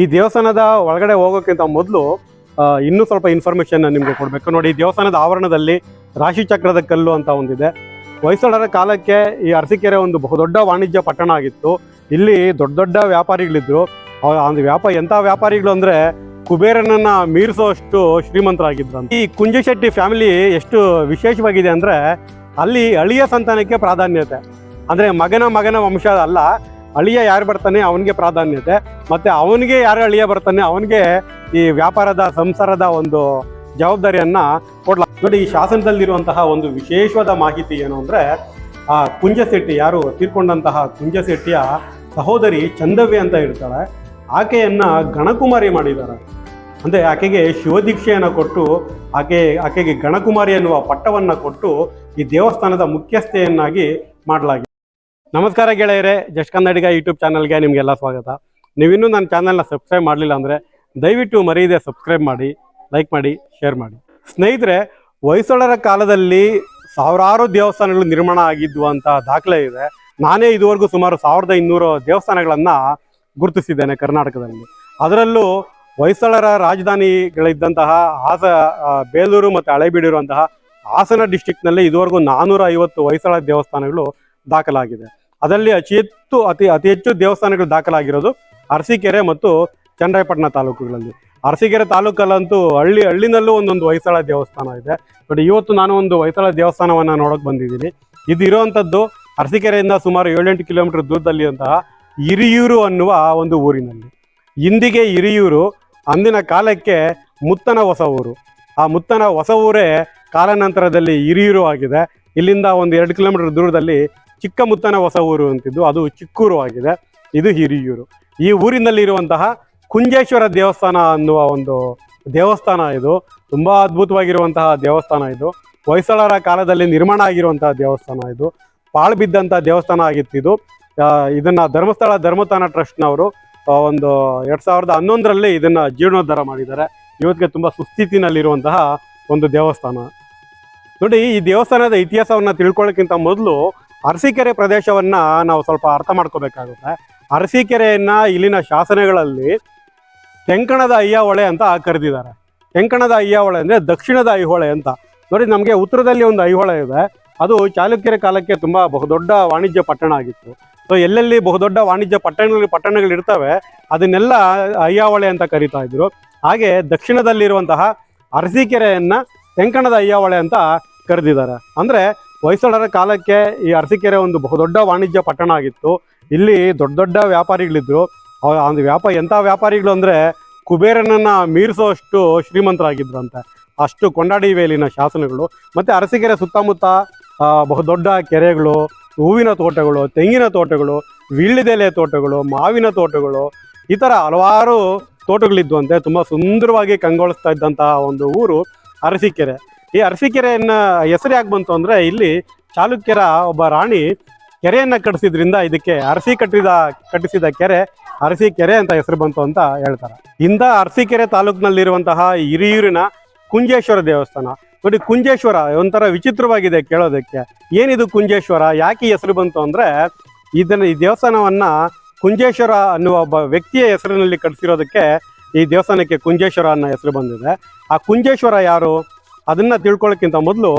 ಈ ದೇವಸ್ಥಾನದ ಒಳಗಡೆ ಹೋಗೋಕ್ಕಿಂತ ಮೊದಲು ಇನ್ನೂ ಸ್ವಲ್ಪ ಇನ್ಫಾರ್ಮೇಷನ್ ನಿಮಗೆ ಕೊಡಬೇಕು. ನೋಡಿ, ಈ ದೇವಸ್ಥಾನದ ಆವರಣದಲ್ಲಿ ರಾಶಿ ಚಕ್ರದ ಕಲ್ಲು ಅಂತ ಒಂದಿದೆ. ಹೊಯ್ಸಳರ ಕಾಲಕ್ಕೆ ಈ ಅರಸಿಕೆರೆ ಒಂದು ಬಹುದೊಡ್ಡ ವಾಣಿಜ್ಯ ಪಟ್ಟಣ ಆಗಿತ್ತು. ಇಲ್ಲಿ ದೊಡ್ಡ ದೊಡ್ಡ ವ್ಯಾಪಾರಿಗಳಿದ್ರು. ಒಂದು ವ್ಯಾಪಾರ ಎಂಥ ವ್ಯಾಪಾರಿಗಳು ಅಂದರೆ ಕುಬೇರನನ್ನು ಮೀರಿಸೋಷ್ಟು ಶ್ರೀಮಂತರಾಗಿದ್ರು. ಈ ಕುಂಜಶೆಟ್ಟಿ ಫ್ಯಾಮಿಲಿ ಎಷ್ಟು ವಿಶೇಷವಾಗಿದೆ ಅಂದರೆ ಅಲ್ಲಿ ಅಳಿಯ ಸಂತಾನಕ್ಕೆ ಪ್ರಾಧಾನ್ಯತೆ. ಅಂದರೆ ಮಗನ ಮಗನ ವಂಶ ಅಲ್ಲ ಅಳಿಯ ಯಾರು ಬರ್ತಾನೆ ಅವನಿಗೆ ಪ್ರಾಧಾನ್ಯತೆ ಮತ್ತೆ ಅವನಿಗೆ ಯಾರು ಅಳಿಯ ಬರ್ತಾನೆ ಅವನಿಗೆ ಈ ವ್ಯಾಪಾರದ, ಸಂಸಾರದ ಒಂದು ಜವಾಬ್ದಾರಿಯನ್ನ ಕೊಡ್ಲಾ ನೋಡಿ, ಈ ಶಾಸನದಲ್ಲಿರುವಂತಹ ಒಂದು ವಿಶೇಷವಾದ ಮಾಹಿತಿ ಏನು ಅಂದ್ರೆ, ಆ ಕುಂಜಶೆಟ್ಟಿ ಯಾರು? ತೀರ್ಕೊಂಡಂತಹ ಕುಂಜಶೆಟ್ಟಿಯ ಸಹೋದರಿ ಚಂದವ್ಯ ಅಂತ ಇರ್ತಾಳೆ. ಆಕೆಯನ್ನ ಗಣಕುಮಾರಿ ಮಾಡಿದ್ದಾರೆ. ಅಂದ್ರೆ ಆಕೆಗೆ ಶಿವದೀಕ್ಷೆಯನ್ನು ಕೊಟ್ಟು, ಆಕೆ ಆಕೆಗೆ ಗಣಕುಮಾರಿ ಎನ್ನುವ ಪಟ್ಟವನ್ನ ಕೊಟ್ಟು ಈ ದೇವಸ್ಥಾನದ ಮುಖ್ಯಸ್ಥೆಯನ್ನಾಗಿ ಮಾಡಲಾಗಿದೆ. ನಮಸ್ಕಾರ ಗೆಳೆಯರೆ, ಜಸ್ಟ್ ಕನ್ನಡಿಗ ಯೂಟ್ಯೂಬ್ ಚಾನಲ್ಗೆ ನಿಮಗೆಲ್ಲ ಸ್ವಾಗತ. ನೀವಿನ್ನೂ ನನ್ನ ಚಾನಲ್ನ ಸಬ್ಸ್ಕ್ರೈಬ್ ಮಾಡಲಿಲ್ಲ ಅಂದರೆ ದಯವಿಟ್ಟು ಮರೀದೆ ಸಬ್ಸ್ಕ್ರೈಬ್ ಮಾಡಿ ಲೈಕ್ ಮಾಡಿ ಶೇರ್ ಮಾಡಿ. ಸ್ನೇಹಿತರೆ, ಹೊಯ್ಸಳರ ಕಾಲದಲ್ಲಿ ಸಾವಿರಾರು ದೇವಸ್ಥಾನಗಳು ನಿರ್ಮಾಣ ಆಗಿದ್ವು ಅಂತ ದಾಖಲೆ ಇದೆ. ನಾನೇ ಇದುವರೆಗೂ ಸುಮಾರು ಸಾವಿರದ ಇನ್ನೂರು ದೇವಸ್ಥಾನಗಳನ್ನು ಗುರುತಿಸಿದ್ದೇನೆ ಕರ್ನಾಟಕದಲ್ಲಿ. ಅದರಲ್ಲೂ ಹೊಯ್ಸಳರ ರಾಜಧಾನಿಗಳಿದ್ದಂತಹ ಹಾಸ ಬೇಲೂರು ಮತ್ತು ಹಳೇಬೀಡು ಇರುವಂತಹ ಹಾಸನ ಡಿಸ್ಟಿಕ್ನಲ್ಲಿ ಇದುವರೆಗೂ ನಾನ್ನೂರ ಐವತ್ತು ಹೊಯ್ಸಳ ದೇವಸ್ಥಾನಗಳು ದಾಖಲಾಗಿದೆ. ಅದರಲ್ಲಿ ಅತಿ ಹೆಚ್ಚು, ಅತಿ ಅತಿ ಹೆಚ್ಚು ದೇವಸ್ಥಾನಗಳು ದಾಖಲಾಗಿರೋದು ಅರಸೀಕೆರೆ ಮತ್ತು ಚನ್ನರಾಯಪಟ್ಟಣ ತಾಲೂಕುಗಳಲ್ಲಿ. ಅರಸೀಕೆರೆ ತಾಲೂಕಲ್ಲಂತೂ ಹಳ್ಳಿ, ಹಳ್ಳಿನಲ್ಲೂ ಒಂದೊಂದು ಹೊಯ್ಸಳ ದೇವಸ್ಥಾನ ಇದೆ. ಬಟ್ ಇವತ್ತು ನಾನು ಒಂದು ಹೊಯ್ಸಳ ದೇವಸ್ಥಾನವನ್ನು ನೋಡೋಕೆ ಬಂದಿದ್ದೀನಿ. ಇದು ಇರೋವಂಥದ್ದು ಅರಸೀಕೆರೆಯಿಂದ ಸುಮಾರು ಏಳೆಂಟು ಕಿಲೋಮೀಟರ್ ಅಂತಹ ಹಿರಿಯೂರು ಅನ್ನುವ ಒಂದು ಊರಿನಲ್ಲಿ. ಇಂದಿಗೆ ಹಿರಿಯೂರು, ಅಂದಿನ ಕಾಲಕ್ಕೆ ಮುತ್ತನ ಹೊಸ ಊರು. ಆ ಮುತ್ತನ ಹೊಸ ಊರೇ ಕಾಲಾನಂತರದಲ್ಲಿ ಹಿರಿಯೂರು ಆಗಿದೆ. ಇಲ್ಲಿಂದ ಒಂದು ಎರಡು ಕಿಲೋಮೀಟರ್ ದೂರದಲ್ಲಿ ಚಿಕ್ಕ ಮುತ್ತನ ಹೊಸ ಊರು ಅಂತಿದ್ದು, ಅದು ಚಿಕ್ಕೂರು ಆಗಿದೆ. ಇದು ಹಿರಿಯೂರು. ಈ ಊರಿನಲ್ಲಿರುವಂತಹ ಕುಂಜೇಶ್ವರ ದೇವಸ್ಥಾನ ಅನ್ನುವ ಒಂದು ದೇವಸ್ಥಾನ ಇದು. ತುಂಬ ಅದ್ಭುತವಾಗಿರುವಂತಹ ದೇವಸ್ಥಾನ ಇದು. ಹೊಯ್ಸಳರ ಕಾಲದಲ್ಲಿ ನಿರ್ಮಾಣ ಆಗಿರುವಂತಹ ದೇವಸ್ಥಾನ ಇದು. ಪಾಳು ಬಿದ್ದಂತಹ ದೇವಸ್ಥಾನ ಆಗಿತ್ತು ಇದು ಇದನ್ನ ಧರ್ಮಸ್ಥಳ ಧರ್ಮಸ್ಥಾನ ಟ್ರಸ್ಟ್ನವರು ನವರು ಒಂದು ಎರಡ್ ಸಾವಿರದ ಹನ್ನೊಂದರಲ್ಲಿ ಇದನ್ನ ಜೀರ್ಣೋದ್ಧಾರ ಮಾಡಿದ್ದಾರೆ. ಇವತ್ತಿಗೆ ತುಂಬಾ ಸುಸ್ಥಿತಿನಲ್ಲಿರುವಂತಹ ಒಂದು ದೇವಸ್ಥಾನ. ನೋಡಿ, ಈ ದೇವಸ್ಥಾನದ ಇತಿಹಾಸವನ್ನ ತಿಳ್ಕೊಳ್ಳೋಕ್ಕಿಂತ ಮೊದಲು ಅರಸೀಕೆರೆ ಪ್ರದೇಶವನ್ನ ನಾವು ಸ್ವಲ್ಪ ಅರ್ಥ ಮಾಡ್ಕೋಬೇಕಾಗುತ್ತೆ. ಅರಸೀಕೆರೆಯನ್ನು ಇಲ್ಲಿನ ಶಾಸನಗಳಲ್ಲಿ ತೆಂಕಣದ ಅಯ್ಯಾವೊಳೆ ಅಂತ ಕರೆದಿದ್ದಾರೆ. ತೆಂಕಣದ ಅಯ್ಯಾವಳೆ ಅಂದ್ರೆ ದಕ್ಷಿಣದ ಐಹೊಳೆ ಅಂತ. ನೋಡಿ, ನಮಗೆ ಉತ್ತರದಲ್ಲಿ ಒಂದು ಐಹೊಳೆ ಇದೆ. ಅದು ಚಾಲುಕ್ಯರ ಕಾಲಕ್ಕೆ ತುಂಬಾ ಬಹುದೊಡ್ಡ ವಾಣಿಜ್ಯ ಪಟ್ಟಣ ಆಗಿತ್ತು. ಸೊ ಎಲ್ಲೆಲ್ಲಿ ಬಹುದೊಡ್ಡ ವಾಣಿಜ್ಯ ಪಟ್ಟಣಗಳು ಪಟ್ಟಣಗಳು ಇರ್ತವೆ ಅದನ್ನೆಲ್ಲ ಅಯ್ಯಾವಳೆ ಅಂತ ಕರಿತಾ ಇದ್ರು. ಹಾಗೆ ದಕ್ಷಿಣದಲ್ಲಿರುವಂತಹ ಅರಸೀಕೆರೆಯನ್ನು ತೆಂಕಣದ ಅಯ್ಯಾವಳೆ ಅಂತ ಕರೆದಿದ್ದಾರೆ. ಅಂದ್ರೆ ಹೊಯ್ಸಳರ ಕಾಲಕ್ಕೆ ಈ ಅರಸೀಕೆರೆ ಒಂದು ಬಹುದೊಡ್ಡ ವಾಣಿಜ್ಯ ಪಟ್ಟಣ ಆಗಿತ್ತು. ಇಲ್ಲಿ ದೊಡ್ಡ ದೊಡ್ಡ ವ್ಯಾಪಾರಿಗಳಿದ್ರು. ಒಂದು ವ್ಯಾಪಾರ ಎಂಥ ವ್ಯಾಪಾರಿಗಳು ಅಂದರೆ ಕುಬೇರನನ್ನ ಮೀರಿಸೋಷ್ಟು ಶ್ರೀಮಂತರಾಗಿದ್ರಂತೆ. ಅಷ್ಟು ಕೊಂಡಾಡಿ ವೇಲಿನ ಶಾಸನಗಳು. ಮತ್ತು ಅರಸೀಕೆರೆ ಸುತ್ತಮುತ್ತ ಬಹುದೊಡ್ಡ ಕೆರೆಗಳು, ಹೂವಿನ ತೋಟಗಳು, ತೆಂಗಿನ ತೋಟಗಳು, ವೀಳ್ಯದೆಲೆ ತೋಟಗಳು, ಮಾವಿನ ತೋಟಗಳು, ಈ ಥರ ಹಲವಾರು ತೋಟಗಳಿದ್ವಂತೆ. ತುಂಬ ಸುಂದರವಾಗಿ ಕಂಗೊಳಿಸ್ತಾ ಇದ್ದಂತಹ ಒಂದು ಊರು ಅರಸೀಕೆರೆ. ಈ ಅರಸೀಕೆರೆಯನ್ನ ಹೆಸರು ಯಾಕೆ ಬಂತು ಅಂದ್ರೆ ಇಲ್ಲಿ ಚಾಲುಕ್ಯರ ಒಬ್ಬ ರಾಣಿ ಕೆರೆಯನ್ನ ಕಟ್ಟಿಸಿದ್ರಿಂದ ಇದಕ್ಕೆ ಅರಸಿ ಕಟ್ಟಿದ, ಕಟ್ಟಿಸಿದ ಕೆರೆ ಅರಸಿ ಕೆರೆ ಅಂತ ಹೆಸರು ಬಂತು ಅಂತ ಹೇಳ್ತಾರೆ. ಇಂದ ಅರಸೀಕೆರೆ ತಾಲೂಕಿನಲ್ಲಿರುವಂತಹ ಹಿರಿಯೂರಿನ ಕುಂಜೇಶ್ವರ ದೇವಸ್ಥಾನ. ನೋಡಿ, ಕುಂಜೇಶ್ವರ ಒಂಥರ ವಿಚಿತ್ರವಾಗಿದೆ ಕೇಳೋದಕ್ಕೆ. ಏನಿದು ಕುಂಜೇಶ್ವರ? ಯಾಕೆ ಹೆಸರು ಬಂತು ಅಂದ್ರೆ ಇದನ್ನ ಈ ದೇವಸ್ಥಾನವನ್ನ ಕುಂಜೇಶ್ವರ ಅನ್ನುವ ಒಬ್ಬ ವ್ಯಕ್ತಿಯ ಹೆಸರಿನಲ್ಲಿ ಕಟ್ಟಿಸಿರೋದಕ್ಕೆ ಈ ದೇವಸ್ಥಾನಕ್ಕೆ ಕುಂಜೇಶ್ವರ ಅನ್ನೋ ಹೆಸರು ಬಂದಿದೆ. ಆ ಕುಂಜೇಶ್ವರ ಯಾರು? ಅದನ್ನ ತಿಳ್ಕೊಳ್ಳೋಕ್ಕಿಂತ ಮೊದಲು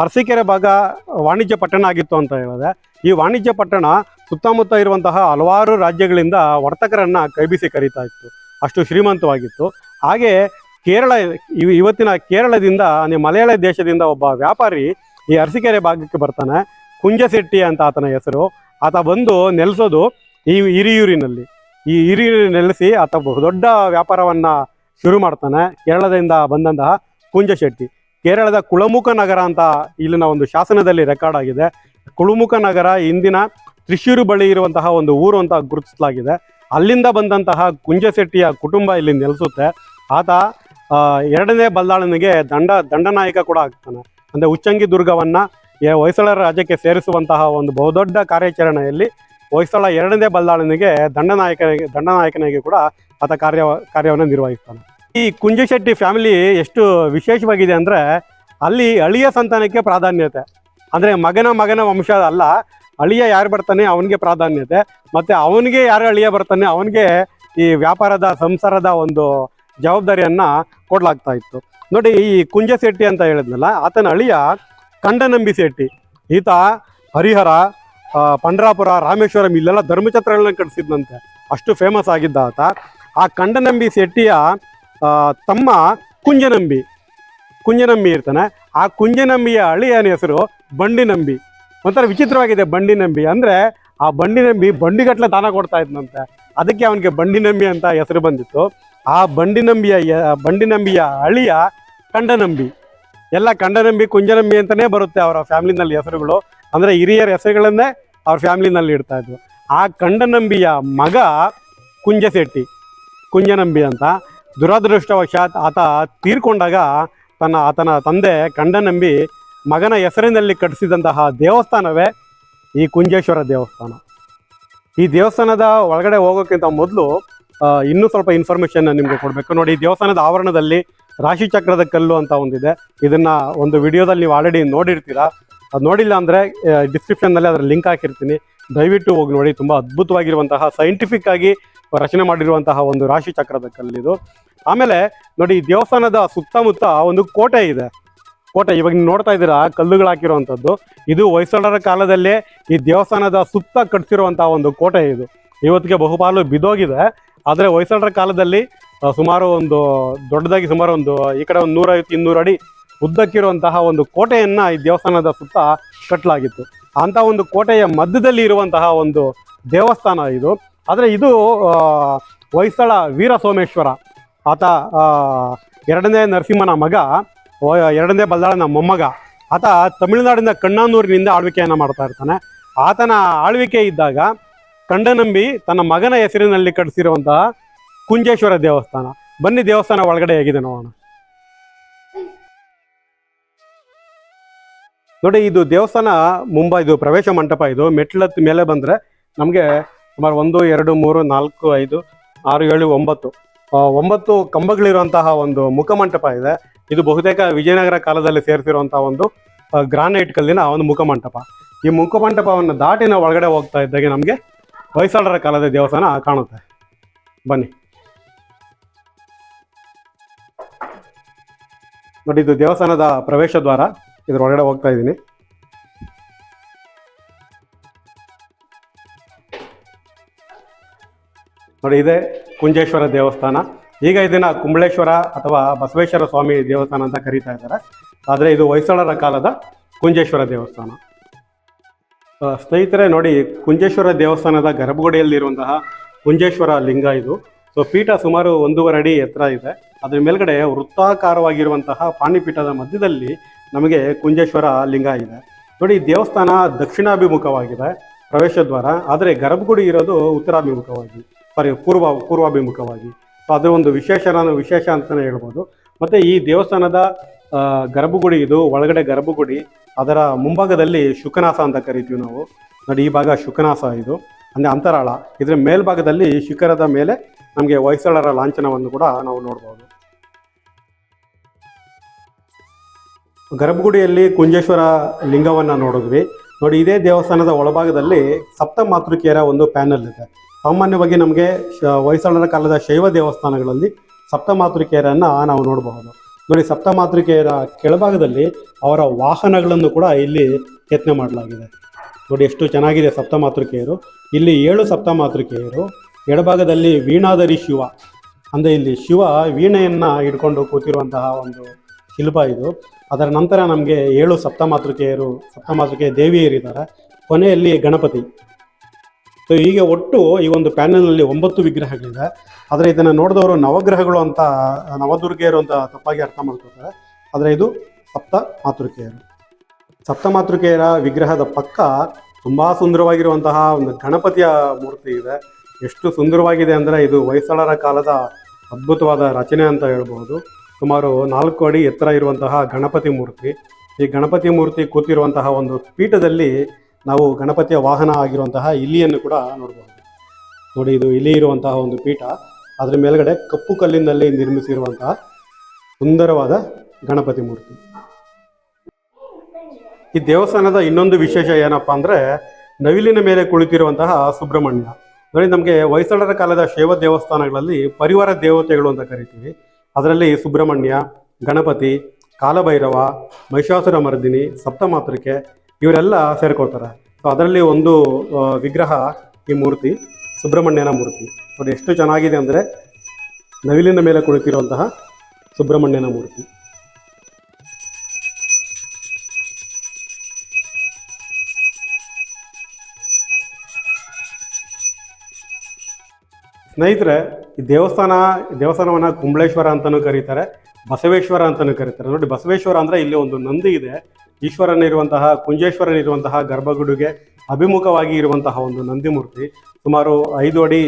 ಅರಸೀಕೆರೆ ಭಾಗ ವಾಣಿಜ್ಯ ಪಟ್ಟಣ ಆಗಿತ್ತು ಅಂತ ಹೇಳಿದೆ. ಈ ವಾಣಿಜ್ಯ ಪಟ್ಟಣ ಸುತ್ತಮುತ್ತ ಇರುವಂತಹ ಹಲವಾರು ರಾಜ್ಯಗಳಿಂದ ವರ್ತಕರನ್ನ ಕೈಬಿಸಿ ಕರೀತಾ ಇತ್ತು. ಅಷ್ಟು ಶ್ರೀಮಂತವಾಗಿತ್ತು. ಹಾಗೆ ಕೇರಳ ಇವ್- ಇವತ್ತಿನ ಕೇರಳದಿಂದ ಮಲಯಾಳ ದೇಶದಿಂದ ಒಬ್ಬ ವ್ಯಾಪಾರಿ ಈ ಅರಸೀಕೆರೆ ಭಾಗಕ್ಕೆ ಬರ್ತಾನೆ. ಕುಂಜಶೆಟ್ಟಿ ಅಂತ ಆತನ ಹೆಸರು. ಆತ ಬಂದು ನೆಲೆಸೋದು ಈ ಹಿರಿಯೂರಿನಲ್ಲಿ. ಈ ಹಿರಿಯೂರಿನ ನೆಲೆಸಿ ಆತ ಬಹುದೊಡ್ಡ ವ್ಯಾಪಾರವನ್ನು ಶುರು ಮಾಡ್ತಾನೆ. ಕೇರಳದಿಂದ ಬಂದಂತಹ ಕುಂಜಶೆಟ್ಟಿ. ಕೇರಳದ ಕುಳಮುಖ ನಗರ ಅಂತ ಇಲ್ಲಿನ ಒಂದು ಶಾಸನದಲ್ಲಿ ರೆಕಾರ್ಡ್ ಆಗಿದೆ. ಕುಳುಮುಖ ನಗರ ಇಂದಿನ ತ್ರಿಶೂರು ಬಳಿ ಇರುವಂತಹ ಒಂದು ಊರು ಅಂತ ಗುರುತಿಸಲಾಗಿದೆ. ಅಲ್ಲಿಂದ ಬಂದಂತಹ ಕುಂಜಶೆಟ್ಟಿಯ ಕುಟುಂಬ ಇಲ್ಲಿ ನೆಲೆಸುತ್ತೆ. ಆತ ಎರಡನೇ ಬಲ್ದಾಳನಿಗೆ ದಂಡ, ದಂಡನಾಯಕ ಕೂಡ ಆಗ್ತಾನೆ. ಅಂದರೆ ಉಚ್ಚಂಗಿ ದುರ್ಗವನ್ನು ಹೊಯ್ಸಳರ ರಾಜ್ಯಕ್ಕೆ ಸೇರಿಸುವಂತಹ ಒಂದು ಬಹುದೊಡ್ಡ ಕಾರ್ಯಾಚರಣೆಯಲ್ಲಿ ಹೊಯ್ಸಳ ಎರಡನೇ ಬಲ್ದಾಳನಿಗೆ ದಂಡನಾಯಕನಿಗೆ ದಂಡನಾಯಕನಿಗೆ ಕೂಡ ಆತ ಕಾರ್ಯ, ಕಾರ್ಯವನ್ನು ನಿರ್ವಹಿಸ್ತಾನೆ. ಈ ಕುಂಜಶೆಟ್ಟಿ ಫ್ಯಾಮಿಲಿ ಎಷ್ಟು ವಿಶೇಷವಾಗಿದೆ ಅಂದರೆ ಅಲ್ಲಿ ಅಳಿಯ ಸಂತಾನಕ್ಕೆ ಪ್ರಾಧಾನ್ಯತೆ. ಅಂದರೆ ಮಗನ ಮಗನ ವಂಶ ಅಲ್ಲ, ಅಳಿಯ ಯಾರು ಬರ್ತಾನೆ ಅವನಿಗೆ ಪ್ರಾಧಾನ್ಯತೆ, ಮತ್ತು ಅವನಿಗೆ ಯಾರು ಅಳಿಯ ಬರ್ತಾನೆ ಅವನಿಗೆ ಈ ವ್ಯಾಪಾರದ, ಸಂಸಾರದ ಒಂದು ಜವಾಬ್ದಾರಿಯನ್ನು ಕೊಡಲಾಗ್ತಾ ಇತ್ತು. ನೋಡಿ ಈ ಕುಂಜ ಶೆಟ್ಟಿ ಅಂತ ಹೇಳಿದ್ನಲ್ಲ, ಆತನ ಅಳಿಯ ಕಂಡನಂಬಿ ಶೆಟ್ಟಿ. ಈತ ಹರಿಹರ ಪಂಡರಾಪುರ, ರಾಮೇಶ್ವರಂ ಇಲ್ಲೆಲ್ಲ ಧರ್ಮಛತ್ರಗಳನ್ನ ಕಟ್ಟಿಸಿದ್ನಂತೆ ಅಷ್ಟು ಫೇಮಸ್ ಆಗಿದ್ದ ಆತ. ಆ ಕಂಡನಂಬಿ ಶೆಟ್ಟಿಯ ತಮ್ಮ ಕುಂಜನಂಬಿ. ಕುಂಜನಂಬಿ ಇರ್ತಾನೆ. ಆ ಕುಂಜನಂಬಿಯ ಅಳಿಯನ ಹೆಸರು ಬಂಡಿನಂಬಿ. ಒಂಥರ ವಿಚಿತ್ರವಾಗಿದೆ ಬಂಡಿನಂಬಿ. ಅಂದರೆ ಆ ಬಂಡಿನಂಬಿ ಬಂಡಿಗಟ್ಟಲೆ ದಾನ ಕೊಡ್ತಾ ಇದ್ನಂತೆ. ಅದಕ್ಕೆ ಅವನಿಗೆ ಬಂಡಿನಂಬಿ ಅಂತ ಹೆಸರು ಬಂದಿತ್ತು. ಆ ಬಂಡಿನಂಬಿಯ ಬಂಡಿನಂಬಿಯ ಅಳಿಯ ಕಂಡನಂಬಿ. ಎಲ್ಲ ಕಂಡನಂಬಿ, ಕುಂಜನಂಬಿ ಅಂತಲೇ ಬರುತ್ತೆ ಅವರ ಫ್ಯಾಮಿಲಿನಲ್ಲಿ ಹೆಸರುಗಳು. ಅಂದರೆ ಹಿರಿಯರ ಹೆಸರುಗಳನ್ನೇ ಅವ್ರ ಫ್ಯಾಮಿಲಿನಲ್ಲಿ ಇಡ್ತಾ ಇದ್ವು. ಆ ಕಂಡನಂಬಿಯ ಮಗ ಕುಂಜಶೆಟ್ಟಿ. ಕುಂಜನಂಬಿ ಅಂತ. ದುರದೃಷ್ಟವಶಾತ್ ಆತ ತೀರ್ಕೊಂಡಾಗ ತನ್ನ, ಆತನ ತಂದೆ ಕಂಡನಂಬಿ ಮಗನ ಹೆಸರಿನಲ್ಲಿ ಕಟ್ಟಿಸಿದಂತಹ ದೇವಸ್ಥಾನವೇ ಈ ಕುಂಜೇಶ್ವರ ದೇವಸ್ಥಾನ. ಈ ದೇವಸ್ಥಾನದ ಒಳಗಡೆ ಹೋಗೋಕ್ಕಿಂತ ಮೊದಲು ಇನ್ನೂ ಸ್ವಲ್ಪ ಇನ್ಫಾರ್ಮೇಷನ್ ನಿಮಗೆ ಕೊಡಬೇಕು. ನೋಡಿ ದೇವಸ್ಥಾನದ ಆವರಣದಲ್ಲಿ ರಾಶಿ ಚಕ್ರದ ಕಲ್ಲು ಅಂತ ಒಂದಿದೆ. ಇದನ್ನ ಒಂದು ವಿಡಿಯೋದಲ್ಲಿ ನೀವು ಆಲ್ರೆಡಿ ನೋಡಿರ್ತೀರಾ. ಅದು ನೋಡಿಲ್ಲ ಅಂದರೆ ಡಿಸ್ಕ್ರಿಪ್ಷನ್ನಲ್ಲಿ ಅದರ ಲಿಂಕ್ ಹಾಕಿರ್ತೀನಿ. ದಯವಿಟ್ಟು ಹೋಗಿ ನೋಡಿ. ತುಂಬ ಅದ್ಭುತವಾಗಿರುವಂತಹ ಸೈಂಟಿಫಿಕ್ ಆಗಿ ರಚನೆ ಮಾಡಿರುವಂತಹ ಒಂದು ರಾಶಿ ಚಕ್ರದ ಕಲ್ಲಿದು ಆಮೇಲೆ ನೋಡಿ, ದೇವಸ್ಥಾನದ ಸುತ್ತಮುತ್ತ ಒಂದು ಕೋಟೆ ಇದೆ. ಕೋಟೆ, ಇವಾಗ ನೀವು ನೋಡ್ತಾ ಇದ್ದೀರಾ, ಕಲ್ಲುಗಳು ಹಾಕಿರುವಂಥದ್ದು. ಇದು ಹೊಯ್ಸಳರ ಕಾಲದಲ್ಲೇ ಈ ದೇವಸ್ಥಾನದ ಸುತ್ತ ಕಟ್ಸಿರುವಂತಹ ಒಂದು ಕೋಟೆ ಇದು. ಇವತ್ತಿಗೆ ಬಹುಪಾಲು ಬಿದ್ದೋಗಿದೆ. ಆದರೆ ಹೊಯ್ಸಳರ ಕಾಲದಲ್ಲಿ ಸುಮಾರು ಒಂದು, ದೊಡ್ಡದಾಗಿ ಸುಮಾರು ಒಂದು, ಈ ಕಡೆ ಒಂದು ನೂರೈವತ್ತು ಇನ್ನೂರು ಅಡಿ ಉದ್ದಕ್ಕಿರುವಂತಹ ಒಂದು ಕೋಟೆಯನ್ನು ಈ ದೇವಸ್ಥಾನದ ಸುತ್ತ ಕಟ್ಟಲಾಗಿತ್ತು ಅಂಥ ಒಂದು ಕೋಟೆಯ ಮಧ್ಯದಲ್ಲಿ ಇರುವಂತಹ ಒಂದು ದೇವಸ್ಥಾನ ಇದು. ಆದರೆ ಇದು ಹೊಯ್ಸಳ ವೀರ ಸೋಮೇಶ್ವರ ಆತ ಎರಡನೇ ನರಸಿಂಹನ ಮಗ ಎರಡನೇ ಬಲ್ದಾಳನ ಮೊಮ್ಮಗ. ಆತ ತಮಿಳುನಾಡಿನ ಕಣ್ಣಾನೂರಿನಿಂದ ಆಳ್ವಿಕೆಯನ್ನು ಮಾಡ್ತಾ ಇರ್ತಾನೆ. ಆತನ ಆಳ್ವಿಕೆ ಇದ್ದಾಗ ಕಂಡನಂಬಿ ತನ್ನ ಮಗನ ಹೆಸರಿನಲ್ಲಿ ಕಟ್ಟಿಸಿರುವಂತಹ ಕುಂಜೇಶ್ವರ ದೇವಸ್ಥಾನ. ಬನ್ನಿ ದೇವಸ್ಥಾನ ಒಳಗಡೆ ಹೇಗಿದೆ ನೋಡೋಣ. ನೋಡಿ, ಇದು ದೇವಸ್ಥಾನ ಮುಂಬೈ, ಇದು ಪ್ರವೇಶ ಮಂಟಪ. ಇದು ಮೆಟ್ಲತ್ ಮೇಲೆ ಬಂದರೆ ನಮಗೆ ಸುಮಾರು ಒಂದು, ಎರಡು, ಮೂರು, ನಾಲ್ಕು, ಐದು, ಆರು, ಏಳು, ಒಂಬತ್ತು. ಒಂಬತ್ತು ಕಂಬಗಳಿರುವಂತಹ ಒಂದು ಮುಖಮಂಟಪ ಇದೆ. ಇದು ಬಹುತೇಕ ವಿಜಯನಗರ ಕಾಲದಲ್ಲಿ ಸೇರಿಸಿರುವಂತಹ ಒಂದು ಗ್ರಾನೈಟ್ ಕಲ್ಲಿನ ಒಂದು ಮುಖಮಂಟಪ. ಈ ಮುಖಮಂಟಪವನ್ನು ದಾಟಿ ನಾವು ಒಳಗಡೆ ಹೋಗ್ತಾ ಇದ್ದಾಗೆ ನಮಗೆ ಹೊಯ್ಸಳರ ಕಾಲದ ದೇವಸ್ಥಾನ ಕಾಣುತ್ತೆ. ಬನ್ನಿ. ನೋಡಿ, ಇದು ದೇವಸ್ಥಾನದ ಪ್ರವೇಶ ದ್ವಾರ. ಇದ್ರ ಒಳಗಡೆ ಹೋಗ್ತಾ ಇದ್ದೀನಿ. ನೋಡಿ, ಇದೆ ಕುಂಜೇಶ್ವರ ದೇವಸ್ಥಾನ. ಈಗ ಇದನ್ನ ಕುಂಬಳೇಶ್ವರ ಅಥವಾ ಬಸವೇಶ್ವರ ಸ್ವಾಮಿ ದೇವಸ್ಥಾನ ಅಂತ ಕರೀತಾ ಇದ್ದಾರೆ. ಆದರೆ ಇದು ಹೊಯ್ಸಳರ ಕಾಲದ ಕುಂಜೇಶ್ವರ ದೇವಸ್ಥಾನ. ಸ್ನೇಹಿತರೆ, ನೋಡಿ, ಕುಂಜೇಶ್ವರ ದೇವಸ್ಥಾನದ ಗರ್ಭಗುಡಿಯಲ್ಲಿರುವಂತಹ ಕುಂಜೇಶ್ವರ ಲಿಂಗ ಇದು. ಸೊ ಪೀಠ ಸುಮಾರು ಒಂದೂವರೆ ಅಡಿ ಎತ್ತರ ಇದೆ. ಅದರ ಮೇಲ್ಗಡೆ ವೃತ್ತಾಕಾರವಾಗಿರುವಂತಹ ಪಾಣಿಪೀಠದ ಮಧ್ಯದಲ್ಲಿ ನಮಗೆ ಕುಂಜೇಶ್ವರ ಲಿಂಗ ಇದೆ. ನೋಡಿ ದೇವಸ್ಥಾನ ದಕ್ಷಿಣಾಭಿಮುಖವಾಗಿದೆ ಪ್ರವೇಶ ದ್ವಾರ. ಆದರೆ ಗರ್ಭಗುಡಿ ಇರೋದು ಉತ್ತರಾಭಿಮುಖವಾಗಿ. ಸಾರಿ ಪೂರ್ವ ಪೂರ್ವಾಭಿಮುಖವಾಗಿ. ಸೊ ಅದು ಒಂದು ವಿಶೇಷ ವಿಶೇಷ ಅಂತಲೇ ಹೇಳ್ಬೋದು. ಮತ್ತು ಈ ದೇವಸ್ಥಾನದ ಗರ್ಭಗುಡಿ ಇದು, ಒಳಗಡೆ ಗರ್ಭಗುಡಿ, ಅದರ ಮುಂಭಾಗದಲ್ಲಿ ಶುಕನಾಸ ಅಂತ ಕರಿತೀವಿ ನಾವು. ನೋಡಿ, ಈ ಭಾಗ ಶುಕನಾಸ ಇದು. ಅಂದರೆ ಅಂತರಾಳ. ಇದರ ಮೇಲ್ಭಾಗದಲ್ಲಿ ಶಿಖರದ ಮೇಲೆ ನಮಗೆ ಹೊಯ್ಸಳರ ಲಾಂಛನವನ್ನು ಕೂಡ ನಾವು ನೋಡ್ಬೋದು. ಗರ್ಭಗುಡಿಯಲ್ಲಿ ಕುಂಜೇಶ್ವರ ಲಿಂಗವನ್ನು ನೋಡಿದ್ವಿ. ನೋಡಿ, ಇದೇ ದೇವಸ್ಥಾನದ ಒಳಭಾಗದಲ್ಲಿ ಸಪ್ತ ಮಾತೃಕೆಯರ ಒಂದು ಪ್ಯಾನಲ್ ಇದೆ. ಸಾಮಾನ್ಯವಾಗಿ ನಮಗೆ ಹೊಯ್ಸಳರ ಕಾಲದ ಶೈವ ದೇವಸ್ಥಾನಗಳಲ್ಲಿ ಸಪ್ತಮಾತೃಕೆಯರನ್ನು ನಾವು ನೋಡಬಹುದು. ನೋಡಿ, ಸಪ್ತಮಾತೃಕೆಯರ ಕೆಳಭಾಗದಲ್ಲಿ ಅವರ ವಾಹನಗಳನ್ನು ಕೂಡ ಇಲ್ಲಿ ಕೆತ್ತನೆ ಮಾಡಲಾಗಿದೆ. ನೋಡಿ, ಎಷ್ಟು ಚೆನ್ನಾಗಿದೆ ಸಪ್ತಮಾತೃಕೆಯರು. ಇಲ್ಲಿ ಏಳು ಸಪ್ತಮಾತೃಕೆಯರು. ಎಡಭಾಗದಲ್ಲಿ ವೀಣಾಧರಿ ಶಿವ. ಅಂದರೆ ಇಲ್ಲಿ ಶಿವ ವೀಣೆಯನ್ನು ಹಿಡ್ಕೊಂಡು ಕೂತಿರುವಂತಹ ಒಂದು ಶಿಲ್ಪ ಇದು. ಅದರ ನಂತರ ನಮಗೆ ಏಳು ಸಪ್ತಮಾತೃಕೆಯರು, ಸಪ್ತಮಾತೃಕೆಯ ದೇವಿಯರಿದ್ದಾರೆ. ಕೊನೆಯಲ್ಲಿ ಗಣಪತಿ. ಸೊ ಹೀಗೆ ಒಟ್ಟು ಈ ಒಂದು ಪ್ಯಾನೆಲ್ನಲ್ಲಿ ಒಂಬತ್ತು ವಿಗ್ರಹಗಳಿದೆ. ಆದರೆ ಇದನ್ನು ನೋಡಿದವರು ನವಗ್ರಹಗಳು ಅಂತ, ನವದುರ್ಗೆಯರು ಅಂತ ತಪ್ಪಾಗಿ ಅರ್ಥ ಮಾಡ್ಕೋತಾರೆ ಆದರೆ ಇದು ಸಪ್ತ ಮಾತೃಕೆಯರು. ಸಪ್ತ ಮಾತೃಕೆಯರ ವಿಗ್ರಹದ ಪಕ್ಕ ತುಂಬ ಸುಂದರವಾಗಿರುವಂತಹ ಒಂದು ಗಣಪತಿಯ ಮೂರ್ತಿ ಇದೆ. ಎಷ್ಟು ಸುಂದರವಾಗಿದೆ ಅಂದರೆ ಇದು ಹೊಯ್ಸಳರ ಕಾಲದ ಅದ್ಭುತವಾದ ರಚನೆ ಅಂತ ಹೇಳ್ಬೋದು. ಸುಮಾರು ನಾಲ್ಕು ಅಡಿ ಎತ್ತರ ಇರುವಂತಹ ಗಣಪತಿ ಮೂರ್ತಿ. ಈ ಗಣಪತಿ ಮೂರ್ತಿ ಕೂತಿರುವಂತಹ ಒಂದು ಪೀಠದಲ್ಲಿ ನಾವು ಗಣಪತಿಯ ವಾಹನ ಆಗಿರುವಂತಹ ಇಲಿಯನ್ನು ಕೂಡ ನೋಡಬಹುದು ನೋಡಿ, ಇದು ಇಲಿ ಇರುವಂತಹ ಒಂದು ಪೀಠ. ಅದರ ಮೇಲ್ಗಡೆ ಕಪ್ಪು ಕಲ್ಲಿನಲ್ಲಿ ನಿರ್ಮಿಸಿರುವಂತಹ ಸುಂದರವಾದ ಗಣಪತಿ ಮೂರ್ತಿ. ಈ ದೇವಸ್ಥಾನದ ಇನ್ನೊಂದು ವಿಶೇಷ ಏನಪ್ಪಾ ಅಂದ್ರೆ, ನವಿಲಿನ ಮೇಲೆ ಕುಳಿತಿರುವಂತಹ ಸುಬ್ರಹ್ಮಣ್ಯ. ನೋಡಿ, ನಮಗೆ ಹೊಯ್ಸಳರ ಕಾಲದ ಶೈವ ದೇವಸ್ಥಾನಗಳಲ್ಲಿ ಪರಿವಾರ ದೇವತೆಗಳು ಅಂತ ಕರಿತೀವಿ. ಅದರಲ್ಲಿ ಸುಬ್ರಹ್ಮಣ್ಯ, ಗಣಪತಿ, ಕಾಲಭೈರವ, ಮಹಿಷಾಸುರ ಮರ್ದಿನಿ, ಸಪ್ತಮಾತೃಕೆ ಇವರೆಲ್ಲ ಸೇರ್ಕೊಳ್ತಾರೆ. ಸೊ ಅದರಲ್ಲಿ ಒಂದು ವಿಗ್ರಹ ಈ ಮೂರ್ತಿ, ಸುಬ್ರಹ್ಮಣ್ಯನ ಮೂರ್ತಿ. ನೋಡಿ ಎಷ್ಟು ಚೆನ್ನಾಗಿದೆ ಅಂದರೆ ನವಿಲಿನ ಮೇಲೆ ಕುಳಿತಿರುವಂತಹ ಸುಬ್ರಹ್ಮಣ್ಯನ ಮೂರ್ತಿ. ಸ್ನೇಹಿತರೆ, ಈ ದೇವಸ್ಥಾನ, ದೇವಸ್ಥಾನವನ್ನು ಕುಂಬಳೇಶ್ವರ ಅಂತಾನೂ ಕರೀತಾರೆ, ಬಸವೇಶ್ವರ ಅಂತಾನೂ ಕರೀತಾರೆ. ನೋಡಿ, ಬಸವೇಶ್ವರ ಅಂದರೆ ಇಲ್ಲಿ ಒಂದು ನಂದಿ ಇದೆ. ಈಶ್ವರನಿರುವಂತಹ, ಕುಂಜೇಶ್ವರನಿರುವಂತಹ ಗರ್ಭಗುಡಿಗೆ ಅಭಿಮುಖವಾಗಿ ಇರುವಂತಹ ಒಂದು ನಂದಿಮೂರ್ತಿ, ಸುಮಾರು ಐದು ಅಡಿ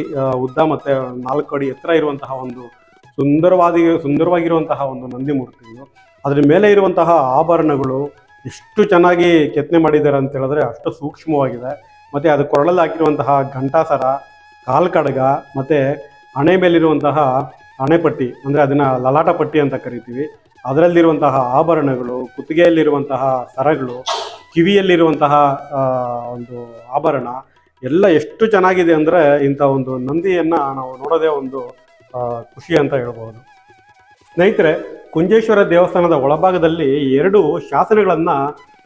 ಉದ್ದ ಮತ್ತೆ ನಾಲ್ಕು ಅಡಿ ಎತ್ತರ ಇರುವಂತಹ ಒಂದು ಸುಂದರವಾದ, ಸುಂದರವಾಗಿರುವಂತಹ ಒಂದು ನಂದಿ ಮೂರ್ತಿ ಇದು. ಅದ್ರ ಮೇಲೆ ಇರುವಂತಹ ಆಭರಣಗಳು ಎಷ್ಟು ಚೆನ್ನಾಗಿ ಕೆತ್ತನೆ ಮಾಡಿದ್ದಾರೆ ಅಂತ ಹೇಳಿದ್ರೆ ಅಷ್ಟು ಸೂಕ್ಷ್ಮವಾಗಿದೆ. ಮತ್ತೆ ಅದು ಕೊರಳಲ್ಲಿ ಹಾಕಿರುವಂತಹ ಘಂಟಾಸರ, ಕಾಲ್ಕಡಗ, ಮತ್ತೆ ಹಣೆ ಮೇಲಿರುವಂತಹ ಹಣೆಪಟ್ಟಿ ಅಂದ್ರೆ ಅದನ್ನ ಲಲಾಟ ಪಟ್ಟಿ ಅಂತ ಕರಿತೀವಿ. ಅದರಲ್ಲಿರುವಂತಹ ಆಭರಣಗಳು, ಕುತ್ತಿಗೆಯಲ್ಲಿರುವಂತಹ ಸರಗಳು, ಕಿವಿಯಲ್ಲಿರುವಂತಹ ಒಂದು ಆಭರಣ, ಎಲ್ಲ ಎಷ್ಟು ಚೆನ್ನಾಗಿದೆ ಅಂದರೆ ಇಂಥ ಒಂದು ನಂದಿಯನ್ನು ನಾವು ನೋಡೋದೇ ಒಂದು ಖುಷಿ ಅಂತ ಹೇಳ್ಬೋದು. ಸ್ನೇಹಿತರೆ, ಕುಂಜೇಶ್ವರ ದೇವಸ್ಥಾನದ ಒಳಭಾಗದಲ್ಲಿ ಎರಡು ಶಾಸನಗಳನ್ನು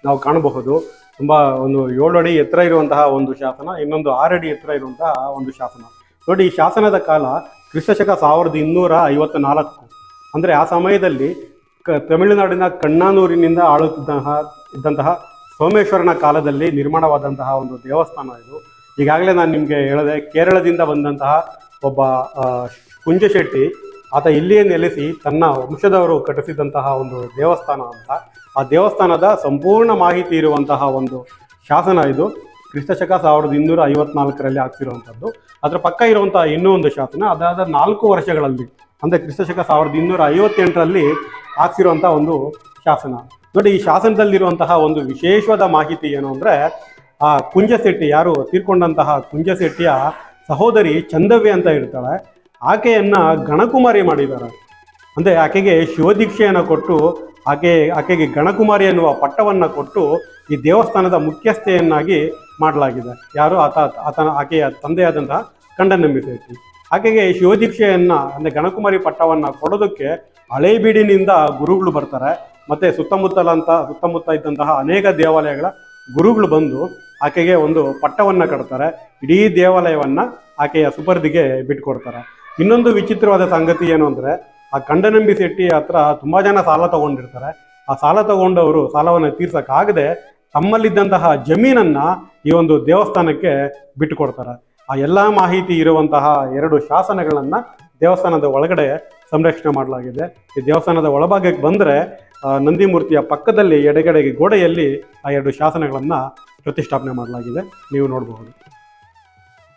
ನಾವು ಕಾಣಬಹುದು. ತುಂಬ ಒಂದು ಏಳು ಅಡಿ ಎತ್ತರ ಇರುವಂತಹ ಒಂದು ಶಾಸನ, ಇನ್ನೊಂದು ಆರು ಅಡಿ ಎತ್ತರ ಇರುವಂತಹ ಒಂದು ಶಾಸನ. ನೋಡಿ, ಈ ಶಾಸನದ ಕಾಲ ಕ್ರಿಸ್ತಶಕ ಸಾವಿರದ ಇನ್ನೂರ ಐವತ್ತ ನಾಲ್ಕು ಅಂದರೆ ಆ ಸಮಯದಲ್ಲಿ ಕ ತಮಿಳುನಾಡಿನ ಕಣ್ಣಾನೂರಿನಿಂದ ಆಳುತ್ತಿದ್ದಂತಹ ಇದ್ದಂತಹ ಸೋಮೇಶ್ವರನ ಕಾಲದಲ್ಲಿ ನಿರ್ಮಾಣವಾದಂತಹ ಒಂದು ದೇವಸ್ಥಾನ ಇದು. ಈಗಾಗಲೇ ನಾನು ನಿಮಗೆ ಹೇಳಿದೆ ಕೇರಳದಿಂದ ಬಂದಂತಹ ಒಬ್ಬ ಕುಂಜಶೆಟ್ಟಿ, ಆತ ಇಲ್ಲಿಯೇ ನೆಲೆಸಿ ತನ್ನ ವಂಶದವರು ಕಟ್ಟಿಸಿದಂತಹ ಒಂದು ದೇವಸ್ಥಾನ ಅಂತ. ಆ ದೇವಸ್ಥಾನದ ಸಂಪೂರ್ಣ ಮಾಹಿತಿ ಇರುವಂತಹ ಒಂದು ಶಾಸನ ಇದು. ಕ್ರಿಸ್ತಶಕ ಸಾವಿರದ ಇನ್ನೂರ ಐವತ್ನಾಲ್ಕರಲ್ಲಿ ಆಗ್ತಿರುವಂಥದ್ದು. ಅದರ ಪಕ್ಕ ಇರುವಂಥ ಇನ್ನೂ ಒಂದು ಶಾಸನ, ಅದಾದ ನಾಲ್ಕು ವರ್ಷಗಳಲ್ಲಿ, ಅಂದರೆ ಕ್ರಿಸ್ತಶಕ ಸಾವಿರದ ಇನ್ನೂರ ಐವತ್ತೆಂಟರಲ್ಲಿ ಆಗ್ತಿರುವಂಥ ಒಂದು ಶಾಸನ. ನೋಡಿ, ಈ ಶಾಸನದಲ್ಲಿರುವಂತಹ ಒಂದು ವಿಶೇಷವಾದ ಮಾಹಿತಿ ಏನು ಅಂದರೆ, ಆ ಕುಂಜಶೆಟ್ಟಿ ಯಾರು, ತೀರ್ಕೊಂಡಂತಹ ಕುಂಜಶೆಟ್ಟಿಯ ಸಹೋದರಿ ಚಂದವ್ಯ ಅಂತ ಇರ್ತಾಳೆ. ಆಕೆಯನ್ನು ಗಣಕುಮಾರಿ ಮಾಡಿದ್ದಾರೆ. ಅಂದರೆ ಆಕೆಗೆ ಶಿವದೀಕ್ಷೆಯನ್ನು ಕೊಟ್ಟು, ಆಕೆ, ಆಕೆಗೆ ಗಣಕುಮಾರಿ ಎನ್ನುವ ಪಟ್ಟವನ್ನು ಕೊಟ್ಟು ಈ ದೇವಸ್ಥಾನದ ಮುಖ್ಯಸ್ಥೆಯನ್ನಾಗಿ ಮಾಡಲಾಗಿದೆ. ಯಾರು? ಆತ, ಆತನ ಆಕೆಯ ತಂದೆಯಾದಂತಹ ಕಂಡನಂಬಿ ಶೆಟ್ಟಿ ಆಕೆಗೆ ಶಿವದೀಕ್ಷೆಯನ್ನು, ಅಂದರೆ ಗಣಕುಮಾರಿ ಪಟ್ಟವನ್ನು ಕೊಡೋದಕ್ಕೆ ಹಳೇಬೀಡಿನಿಂದ ಗುರುಗಳು ಬರ್ತಾರೆ. ಮತ್ತು ಸುತ್ತಮುತ್ತಲಂತ, ಸುತ್ತಮುತ್ತ ಇದ್ದಂತಹ ಅನೇಕ ದೇವಾಲಯಗಳ ಗುರುಗಳು ಬಂದು ಆಕೆಗೆ ಒಂದು ಪಟ್ಟವನ್ನು ಕಟ್ತಾರೆ. ಇಡೀ ದೇವಾಲಯವನ್ನು ಆಕೆಯ ಸುಪರ್ದಿಗೆ ಬಿಟ್ಕೊಡ್ತಾರೆ. ಇನ್ನೊಂದು ವಿಚಿತ್ರವಾದ ಸಂಗತಿ ಏನು ಅಂದರೆ, ಆ ಕಂಡನಂಬಿ ಶೆಟ್ಟಿ ಹತ್ರ ತುಂಬ ಜನ ಸಾಲ ತಗೊಂಡಿರ್ತಾರೆ. ಆ ಸಾಲ ತಗೊಂಡವರು ಸಾಲವನ್ನು ತೀರ್ಸಕ್ಕಾಗದೆ ತಮ್ಮಲ್ಲಿದ್ದಂತಹ ಜಮೀನನ್ನ ಈ ಒಂದು ದೇವಸ್ಥಾನಕ್ಕೆ ಬಿಟ್ಟುಕೊಡ್ತಾರೆ. ಆ ಎಲ್ಲ ಮಾಹಿತಿ ಇರುವಂತಹ ಎರಡು ಶಾಸನಗಳನ್ನ ದೇವಸ್ಥಾನದ ಒಳಗಡೆ ಸಂರಕ್ಷಣೆ ಮಾಡಲಾಗಿದೆ. ಈ ದೇವಸ್ಥಾನದ ಒಳಭಾಗಕ್ಕೆ ಬಂದ್ರೆ ಆ, ನಂದಿ ಮೂರ್ತಿಯ ಪಕ್ಕದಲ್ಲಿ ಎಡಗಡೆಗೆ ಗೋಡೆಯಲ್ಲಿ ಆ ಎರಡು ಶಾಸನಗಳನ್ನು ಪ್ರತಿಷ್ಠಾಪನೆ ಮಾಡಲಾಗಿದೆ. ನೀವು ನೋಡಬಹುದು.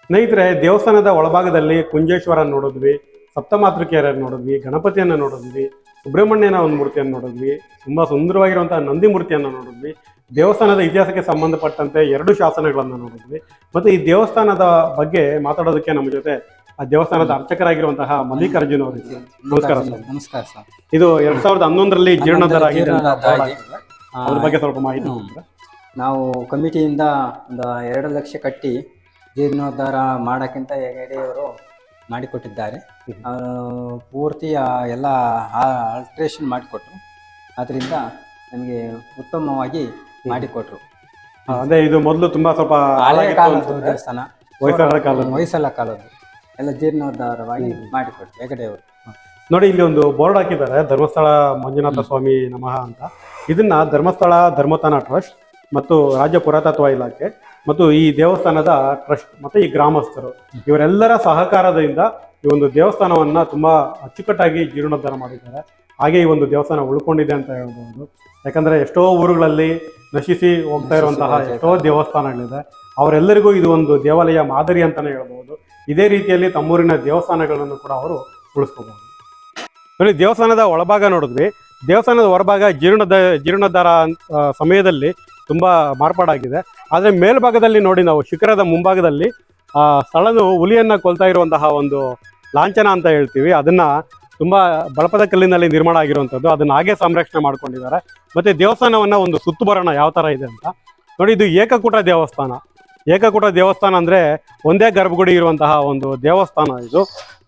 ಸ್ನೇಹಿತರೆ ದೇವಸ್ಥಾನದ ಒಳಭಾಗದಲ್ಲಿ ಕುಂಜೇಶ್ವರ ನೋಡಿದ್ವಿ ಸಪ್ತಮಾತೃಕೆಯರನ್ನು ನೋಡಿದ್ವಿ ಗಣಪತಿಯನ್ನು ನೋಡಿದ್ವಿ ಸುಬ್ರಹ್ಮಣ್ಯನ ಒಂದು ಮೂರ್ತಿಯನ್ನು ನೋಡಿದ್ವಿ ತುಂಬ ಸುಂದರವಾಗಿರುವಂತಹ ನಂದಿ ಮೂರ್ತಿಯನ್ನು ನೋಡಿದ್ವಿ. ದೇವಸ್ಥಾನದ ಇತಿಹಾಸಕ್ಕೆ ಸಂಬಂಧಪಟ್ಟಂತೆ ಎರಡು ಶಾಸನಗಳನ್ನು ನೋಡಿದ್ವಿ. ಮತ್ತೆ ಈ ದೇವಸ್ಥಾನದ ಬಗ್ಗೆ ಮಾತಾಡೋದಕ್ಕೆ ನಮ್ಮ ಜೊತೆ ಆ ದೇವಸ್ಥಾನದ ಅರ್ಚಕರಾಗಿರುವಂತಹ ಮಲ್ಲಿಕಾರ್ಜುನ್ ಅವರು ಇದ್ದಾರೆ. ನಮಸ್ಕಾರ ಸರ್. ನಮಸ್ಕಾರ ಸರ್. ಇದು ಎರಡ್ ಸಾವಿರದ ಹನ್ನೊಂದರಲ್ಲಿ ಜೀರ್ಣೋದ್ಧಾರ ಆಗಿದೆ. ಅದ್ರ ಬಗ್ಗೆ ಸ್ವಲ್ಪ ಮಾಹಿತಿ ನಾವು ಕಮಿಟಿಯಿಂದ ಒಂದು ಎರಡು ಲಕ್ಷ ಕಟ್ಟಿ ಜೀರ್ಣೋದ್ಧಾರ ಮಾಡೋಕ್ಕಿಂತ ಹೆಗಡೆಯವರು ಮಾಡಿಕೊಟ್ಟಿದ್ದಾರೆ. ಪೂರ್ತಿ ಎಲ್ಲ ಆಲ್ಟ್ರೇಷನ್ ಮಾಡಿಕೊಟ್ರು. ಅದರಿಂದ ನಮಗೆ ಉತ್ತಮವಾಗಿ ಮಾಡಿಕೊಟ್ರು. ಅದೇ ಇದು ಮೊದಲು ತುಂಬಾ ಸ್ವಲ್ಪ ಹಳೆ ಹಾಳಾಗಿತ್ತು ಕಾಲದ ದೇವಸ್ಥಾನ ಹೊಯ್ಸಳ ಕಾಲದ ಹೊಯ್ಸಳ ಕಾಲದ್ದು. ಎಲ್ಲ ಜೀರ್ಣೋದ್ಧಾರವಾಗಿ ಮಾಡಿಕೊಟ್ರು ಹೆಗಡೆಯವರು ನೋಡಿ ಇಲ್ಲಿ ಒಂದು ಬೋರ್ಡ್ ಹಾಕಿದ್ದಾರೆ ಧರ್ಮಸ್ಥಳ ಮಂಜುನಾಥ ಸ್ವಾಮಿ ನಮಃ ಅಂತ. ಇದನ್ನ ಧರ್ಮಸ್ಥಳ ಧರ್ಮತಾನ ಟ್ರಸ್ಟ್ ಮತ್ತು ರಾಜ್ಯ ಪುರಾತತ್ವ ಇಲಾಖೆ ಮತ್ತು ಈ ದೇವಸ್ಥಾನದ ಟ್ರಸ್ಟ್ ಮತ್ತು ಈ ಗ್ರಾಮಸ್ಥರು ಇವರೆಲ್ಲರ ಸಹಕಾರದಿಂದ ಈ ಒಂದು ದೇವಸ್ಥಾನವನ್ನ ತುಂಬಾ ಅಚ್ಚುಕಟ್ಟಾಗಿ ಜೀರ್ಣೋದ್ಧಾರ ಮಾಡಿದ್ದಾರೆ. ಹಾಗೆ ಈ ಒಂದು ದೇವಸ್ಥಾನ ಉಳ್ಕೊಂಡಿದೆ ಅಂತ ಹೇಳ್ಬೋದು. ಯಾಕಂದ್ರೆ ಎಷ್ಟೋ ಊರುಗಳಲ್ಲಿ ನಶಿಸಿ ಹೋಗ್ತಾ ಇರುವಂತಹ ಎಷ್ಟೋ ದೇವಸ್ಥಾನಗಳಿದೆ. ಅವರೆಲ್ಲರಿಗೂ ಇದು ಒಂದು ದೇವಾಲಯ ಮಾದರಿ ಅಂತಾನೆ ಹೇಳ್ಬೋದು. ಇದೇ ರೀತಿಯಲ್ಲಿ ತಮ್ಮೂರಿನ ದೇವಸ್ಥಾನಗಳನ್ನು ಕೂಡ ಅವರು ಉಳಿಸ್ಕೋಬಹುದು ನೋಡಿ ದೇವಸ್ಥಾನದ ಒಳಭಾಗ ನೋಡಿದ್ವಿ. ದೇವಸ್ಥಾನದ ಹೊರಭಾಗ ಜೀರ್ಣದ ಜೀರ್ಣೋದ್ಧಾರ ಸಮಯದಲ್ಲಿ ತುಂಬಾ ಮಾರ್ಪಾಡಾಗಿದೆ. ಆದರೆ ಮೇಲ್ಭಾಗದಲ್ಲಿ ನೋಡಿ ನಾವು ಶಿಖರದ ಮುಂಭಾಗದಲ್ಲಿ ಆ ಸ್ಥಳನು ಹುಲಿಯನ್ನು ಕೊಲ್ತಾ ಇರುವಂತಹ ಒಂದು ಲಾಂಛನ ಅಂತ ಹೇಳ್ತೀವಿ. ಅದನ್ನ ತುಂಬಾ ಬಳಪದ ಕಲ್ಲಿನಲ್ಲಿ ನಿರ್ಮಾಣ ಆಗಿರುವಂಥದ್ದು. ಅದನ್ನ ಹಾಗೆ ಸಂರಕ್ಷಣೆ ಮಾಡ್ಕೊಂಡಿದ್ದಾರೆ. ಮತ್ತೆ ದೇವಸ್ಥಾನವನ್ನ ಒಂದು ಸುತ್ತು ಬರೋಣ ಯಾವ ತರ ಇದೆ ಅಂತ. ನೋಡಿ, ಇದು ಏಕಕೂಟ ದೇವಸ್ಥಾನ. ಏಕಕೂಟ ದೇವಸ್ಥಾನ ಅಂದರೆ ಒಂದೇ ಗರ್ಭಗುಡಿ ಇರುವಂತಹ ಒಂದು ದೇವಸ್ಥಾನ ಇದು.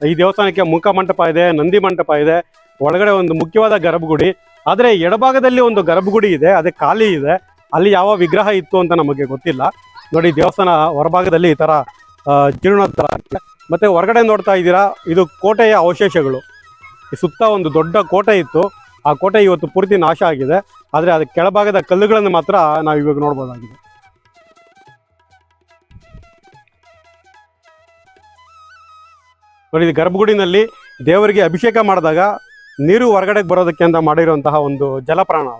ಈ ದೇವಸ್ಥಾನಕ್ಕೆ ಮುಖ ಮಂಟಪ ಇದೆ, ನಂದಿ ಮಂಟಪ ಇದೆ, ಒಳಗಡೆ ಒಂದು ಮುಖ್ಯವಾದ ಗರ್ಭಗುಡಿ. ಆದರೆ ಎಡಭಾಗದಲ್ಲಿ ಒಂದು ಗರ್ಭಗುಡಿ ಇದೆ, ಅದೇ ಖಾಲಿ ಇದೆ. ಅಲ್ಲಿ ಯಾವ ವಿಗ್ರಹ ಇತ್ತು ಅಂತ ನಮಗೆ ಗೊತ್ತಿಲ್ಲ. ನೋಡಿ, ದೇವಸ್ಥಾನ ಹೊರಭಾಗದಲ್ಲಿ ಈ ಥರ ಜೀರ್ಣೋತ್ತರ ಮತ್ತೆ ಹೊರಗಡೆ ನೋಡ್ತಾ ಇದ್ದೀರಾ, ಇದು ಕೋಟೆಯ ಅವಶೇಷಗಳು. ಸುತ್ತ ಒಂದು ದೊಡ್ಡ ಕೋಟೆ ಇತ್ತು. ಆ ಕೋಟೆ ಇವತ್ತು ಪೂರ್ತಿ ನಾಶ ಆಗಿದೆ. ಆದರೆ ಅದು ಕೆಳಭಾಗದ ಕಲ್ಲುಗಳನ್ನು ಮಾತ್ರ ನಾವು ಇವಾಗ ನೋಡ್ಬೋದಾಗಿದೆ. ನೋಡಿ ಗರ್ಭಗುಡಿನಲ್ಲಿ ದೇವರಿಗೆ ಅಭಿಷೇಕ ಮಾಡಿದಾಗ ನೀರು ಹೊರಗಡೆಗೆ ಬರೋದಕ್ಕೆ ಅಂತ ಮಾಡಿರುವಂತಹ ಒಂದು ಜಲಪ್ರಾಣಾಳ.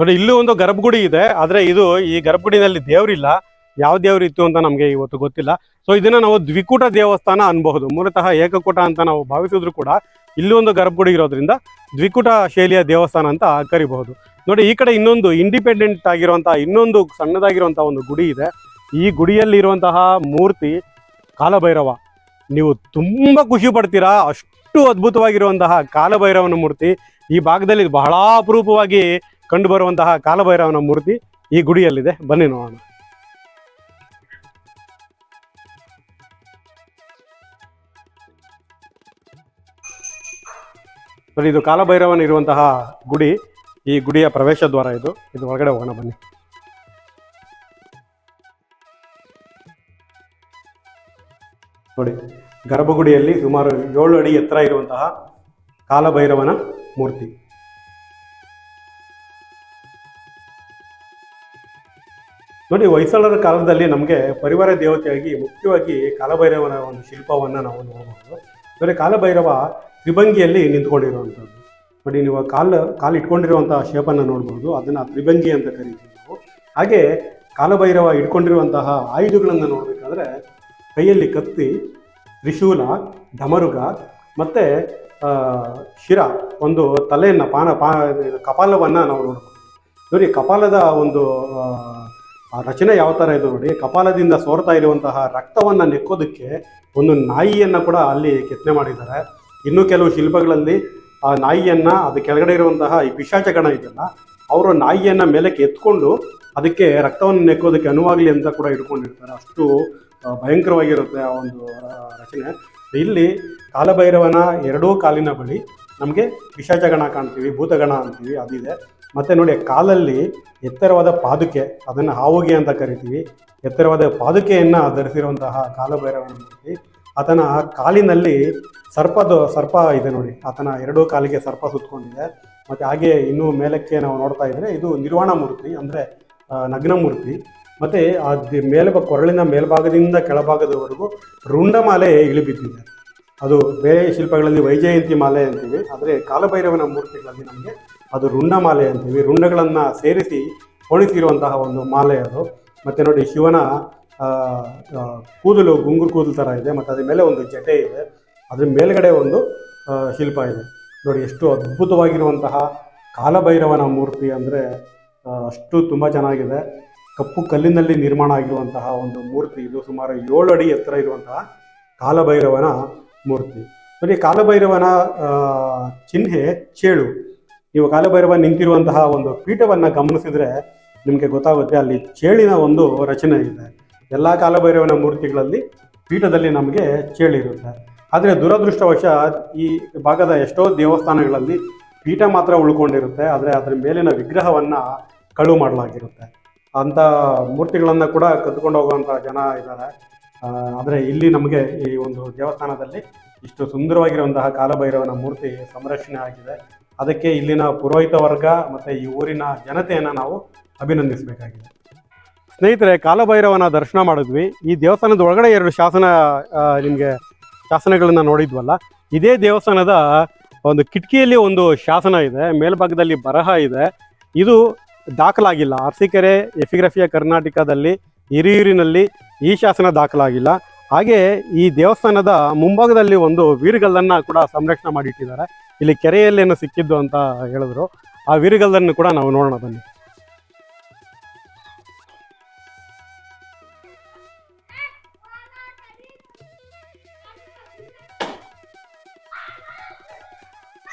ನೋಡಿ, ಇಲ್ಲೂ ಒಂದು ಗರ್ಭಗುಡಿ ಇದೆ, ಆದ್ರೆ ಇದು ಈ ಗರ್ಭಗುಡಿನಲ್ಲಿ ದೇವರಿಲ್ಲ. ಯಾವ ದೇವ್ರು ಇತ್ತು ಅಂತ ನಮಗೆ ಇವತ್ತು ಗೊತ್ತಿಲ್ಲ. ಸೊ ಇದನ್ನ ನಾವು ದ್ವಿಕೂಟ ದೇವಸ್ಥಾನ ಅನ್ಬಹುದು. ಮೂಲತಃ ಏಕಕೂಟ ಅಂತ ನಾವು ಭಾವಿಸಿದ್ರು ಕೂಡ ಇಲ್ಲಿ ಒಂದು ಗರ್ಭಗುಡಿ ಇರೋದ್ರಿಂದ ದ್ವಿಕೂಟ ಶೈಲಿಯ ದೇವಸ್ಥಾನ ಅಂತ ಕರಿಬಹುದು. ನೋಡಿ, ಈ ಕಡೆ ಇನ್ನೊಂದು ಇಂಡಿಪೆಂಡೆಂಟ್ ಆಗಿರುವಂತಹ ಇನ್ನೊಂದು ಸಣ್ಣದಾಗಿರುವಂತಹ ಒಂದು ಗುಡಿ ಇದೆ. ಈ ಗುಡಿಯಲ್ಲಿ ಇರುವಂತಹ ಮೂರ್ತಿ ಕಾಲಭೈರವ. ನೀವು ತುಂಬಾ ಖುಷಿ ಪಡ್ತೀರಾ? ಅಷ್ಟು ಅದ್ಭುತವಾಗಿರುವಂತಹ ಕಾಲಭೈರವನ ಮೂರ್ತಿ. ಈ ಭಾಗದಲ್ಲಿ ಬಹಳ ಅಪರೂಪವಾಗಿ ಕಂಡು ಬರುವಂತಹ ಕಾಲಭೈರವನ ಮೂರ್ತಿ ಈ ಗುಡಿಯಲ್ಲಿದೆ. ಬನ್ನಿ ನೋಡೋಣ. ನೋಡಿ ಇದು ಕಾಲಭೈರವನ ಇರುವಂತಹ ಗುಡಿ, ಈ ಗುಡಿಯ ಪ್ರವೇಶ ದ್ವಾರ ಇದು. ಇದು ಒಳಗಡೆ ಹೋಗೋಣ, ಬನ್ನಿ. ನೋಡಿ, ಗರ್ಭಗುಡಿಯಲ್ಲಿ ಸುಮಾರು ಏಳು ಅಡಿ ಎತ್ತರ ಇರುವಂತಹ ಕಾಲಭೈರವನ ಮೂರ್ತಿ. ನೋಡಿ, ಹೊಯ್ಸಳರ ಕಾಲದಲ್ಲಿ ನಮಗೆ ಪರಿವಾರ ದೇವತೆಯಾಗಿ ಮುಖ್ಯವಾಗಿ ಕಾಲಭೈರವನ ಒಂದು ಶಿಲ್ಪವನ್ನು ನಾವು ನೋಡಬಹುದು ನೋಡಿ ಕಾಲಭೈರವ ತ್ರಿಭಂಗಿಯಲ್ಲಿ ನಿಂತ್ಕೊಂಡಿರುವಂಥದ್ದು. ನೋಡಿ, ನೀವು ಕಾಲು ಕಾಲು ಇಟ್ಕೊಂಡಿರುವಂಥ ಶೇಪನ್ನು ನೋಡ್ಬೋದು. ಅದನ್ನು ತ್ರಿಭಂಗಿ ಅಂತ ಕರಿತೀವಿ ನಾವು. ಹಾಗೆ ಕಾಲಭೈರವ ಇಟ್ಕೊಂಡಿರುವಂತಹ ಆಯುಧಗಳನ್ನು ನೋಡಬೇಕಾದ್ರೆ ಕೈಯಲ್ಲಿ ಕತ್ತಿ, ತ್ರಿಶೂಲ ಢಮರುಗ ಮತ್ತು ಶಿರ, ಒಂದು ತಲೆಯನ್ನು ಪಾನ, ಪಾ, ಕಪಾಲವನ್ನು ನಾವು ನೋಡ್ಬೋದು. ನೋಡಿ, ಕಪಾಲದ ಒಂದು ಆ, ರಚನೆ ಯಾವ ಥರ ಇದೆ ನೋಡಿ ಕಪಾಲದಿಂದ ಸೋರ್ತಾ ಇರುವಂತಹ ರಕ್ತವನ್ನು ನೆಕ್ಕೋದಕ್ಕೆ ಒಂದು ನಾಯಿಯನ್ನು ಕೂಡ ಅಲ್ಲಿ ಕೆತ್ತನೆ ಮಾಡಿದ್ದಾರೆ. ಇನ್ನು ಕೆಲವು ಶಿಲ್ಪಗಳಲ್ಲಿ ಆ ನಾಯಿಯನ್ನು ಅದು ಕೆಳಗಡೆ ಇರುವಂತಹ ಈ ಪಿಶಾಚ ಗಣ ಇದೆಯಲ್ಲ ಅವರು ನಾಯಿಯನ್ನು ಮೇಲಕ್ಕೆ ಎತ್ಕೊಂಡು ಅದಕ್ಕೆ ರಕ್ತವನ್ನು ನೆಕ್ಕೋದಕ್ಕೆ ಅನುವಾಗಲಿ ಅಂತ ಕೂಡ ಇಟ್ಕೊಂಡಿರ್ತಾರೆ ಅಷ್ಟು ಭಯಂಕರವಾಗಿರುತ್ತೆ ಆ ಒಂದು ರಚನೆ. ಇಲ್ಲಿ ಕಾಲಭೈರವನ ಎರಡೂ ಕಾಲಿನ ಬಳಿ ನಮಗೆ ಪಿಶಾಚಗಣ ಕಾಣ್ತೀವಿ ಭೂತಗಣ ಅಂತೀವಿ ಅದಿದೆ. ಮತ್ತೆ ನೋಡಿ, ಕಾಲಲ್ಲಿ ಎತ್ತರವಾದ ಪಾದುಕೆ, ಅದನ್ನು ಹಾವುಗೆ ಅಂತ ಕರಿತೀವಿ. ಎತ್ತರವಾದ ಪಾದುಕೆಯನ್ನು ಧರಿಸಿರುವಂತಹ ಕಾಲಭೈರವನ ಮೂರ್ತಿ. ಆತನ ಕಾಲಿನಲ್ಲಿ ಸರ್ಪದ, ಸರ್ಪ ಇದೆ ನೋಡಿ. ಆತನ ಎರಡೂ ಕಾಲಿಗೆ ಸರ್ಪ ಸುತ್ತಕೊಂಡಿದೆ ಮತ್ತೆ ಹಾಗೆ ಇನ್ನೂ ಮೇಲಕ್ಕೆ ನಾವು ನೋಡ್ತಾ ಇದ್ರೆ ಇದು ನಿರ್ವಾಣ ಮೂರ್ತಿ ಅಂದ್ರೆ ನಗ್ನ ಮೂರ್ತಿ. ಮತ್ತೆ ಆ ಮೇಲೆ ಕೊರಳಿನ ಮೇಲ್ಭಾಗದಿಂದ ಕೆಳಭಾಗದವರೆಗೂ ರುಂಡಮಾಲೆ ಇಳಿಬಿದ್ದಿದೆ. ಅದು ಬೇರೆ ಶಿಲ್ಪಗಳಲ್ಲಿ ವೈಜಯಂತಿ ಮಾಲೆ ಅಂತೀವಿ. ಆದರೆ ಕಾಲಭೈರವನ ಮೂರ್ತಿಗಳಲ್ಲಿ ನಮಗೆ ಅದು ರುಂಡಮಾಲೆ ಅಂತೀವಿ ರುಂಡಗಳನ್ನು ಸೇರಿಸಿ ಹೋಣಿಸಿರುವಂತಹ ಒಂದು ಮಾಲೆ ಅದು. ಮತ್ತು ನೋಡಿ ಶಿವನ ಕೂದಲು ಗುಂಗುರು ಕೂದಲು ಥರ ಇದೆ, ಮತ್ತು ಅದ್ರ ಮೇಲೆ ಒಂದು ಜಟೆ ಇದೆ. ಅದ್ರ ಮೇಲ್ಗಡೆ ಒಂದು ಶಿಲ್ಪ ಇದೆ. ನೋಡಿ ಎಷ್ಟು ಅದ್ಭುತವಾಗಿರುವಂತಹ ಕಾಲಭೈರವನ ಮೂರ್ತಿ ಅಂದರೆ ಅಷ್ಟು ತುಂಬ ಚೆನ್ನಾಗಿದೆ. ಕಪ್ಪು ಕಲ್ಲಿನಲ್ಲಿ ನಿರ್ಮಾಣ ಆಗಿರುವಂತಹ ಒಂದು ಮೂರ್ತಿ, ಇದು ಸುಮಾರು ಏಳು ಅಡಿ ಎತ್ತರ ಇರುವಂತಹ ಕಾಲಭೈರವನ ಮೂರ್ತಿ. ನೋಡಿ ಕಾಲಭೈರವನ ಚಿಹ್ನೆ ಚೇಳು. ನೀವು ಕಾಲಭೈರವ ನಿಂತಿರುವಂತಹ ಒಂದು ಪೀಠವನ್ನು ಗಮನಿಸಿದರೆ ನಿಮಗೆ ಗೊತ್ತಾಗುತ್ತೆ, ಅಲ್ಲಿ ಚೇಳಿನ ಒಂದು ರಚನೆ ಇದೆ. ಎಲ್ಲ ಕಾಲಭೈರವನ ಮೂರ್ತಿಗಳಲ್ಲಿ ಪೀಠದಲ್ಲಿ ನಮಗೆ ಚೇಳಿರುತ್ತೆ ಆದರೆ ದುರದೃಷ್ಟವಶ ಈ ಭಾಗದ ಎಷ್ಟೋ ದೇವಸ್ಥಾನಗಳಲ್ಲಿ ಪೀಠ ಮಾತ್ರ ಉಳ್ಕೊಂಡಿರುತ್ತೆ, ಆದರೆ ಅದರ ಮೇಲಿನ ವಿಗ್ರಹವನ್ನು ಕಳು ಮಾಡಲಾಗಿರುತ್ತೆ. ಅಂಥ ಮೂರ್ತಿಗಳನ್ನು ಕೂಡ ಕದ್ದುಕೊಂಡು ಹೋಗುವಂಥ ಜನ ಇದ್ದಾರೆ. ಆದರೆ ಇಲ್ಲಿ ನಮಗೆ ಈ ಒಂದು ದೇವಸ್ಥಾನದಲ್ಲಿ ಇಷ್ಟು ಸುಂದರವಾಗಿರುವಂತಹ ಕಾಲಭೈರವನ ಮೂರ್ತಿ ಸಂರಕ್ಷಣೆ ಆಗಿದೆ. ಅದಕ್ಕೆ ಇಲ್ಲಿನ ಪುರೋಹಿತ ವರ್ಗ ಮತ್ತು ಈ ಊರಿನ ಜನತೆಯನ್ನು ನಾವು ಅಭಿನಂದಿಸಬೇಕಾಗಿದೆ. ಸ್ನೇಹಿತರೆ, ಕಾಲಭೈರವನ ದರ್ಶನ ಮಾಡಿದ್ವಿ. ಈ ದೇವಸ್ಥಾನದ ಒಳಗಡೆ ಎರಡು ಶಾಸನ ನಿಮಗೆ ಶಾಸನಗಳನ್ನು ನೋಡಿದ್ವಲ್ಲ, ಇದೇ ದೇವಸ್ಥಾನದ ಒಂದು ಕಿಟಕಿಯಲ್ಲಿ ಒಂದು ಶಾಸನ ಇದೆ, ಮೇಲ್ಭಾಗದಲ್ಲಿ ಬರಹ ಇದೆ. ಇದು ದಾಖಲಾಗಿಲ್ಲ. ಅರಸೀಕೆರೆ ಎಫಿಗ್ರಫಿಯ ಕರ್ನಾಟಕದಲ್ಲಿ, ಹಿರಿಯೂರಿನಲ್ಲಿ ಈ ಶಾಸನ ದಾಖಲಾಗಿಲ್ಲ. ಹಾಗೆ ಈ ದೇವಸ್ಥಾನದ ಮುಂಭಾಗದಲ್ಲಿ ಒಂದು ವೀರಗಲ್ಲನ್ನ ಕೂಡ ಸಂರಕ್ಷಣೆ ಮಾಡಿಟ್ಟಿದ್ದಾರೆ. ಇಲ್ಲಿ ಕೆರೆಯಲ್ಲೇನೋ ಸಿಕ್ಕಿದ್ದು ಅಂತ ಹೇಳಿದ್ರು. ಆ ವೀರಗಲ್ಲನ್ನು ಕೂಡ ನಾವು ನೋಡೋಣ ಬನ್ನಿ.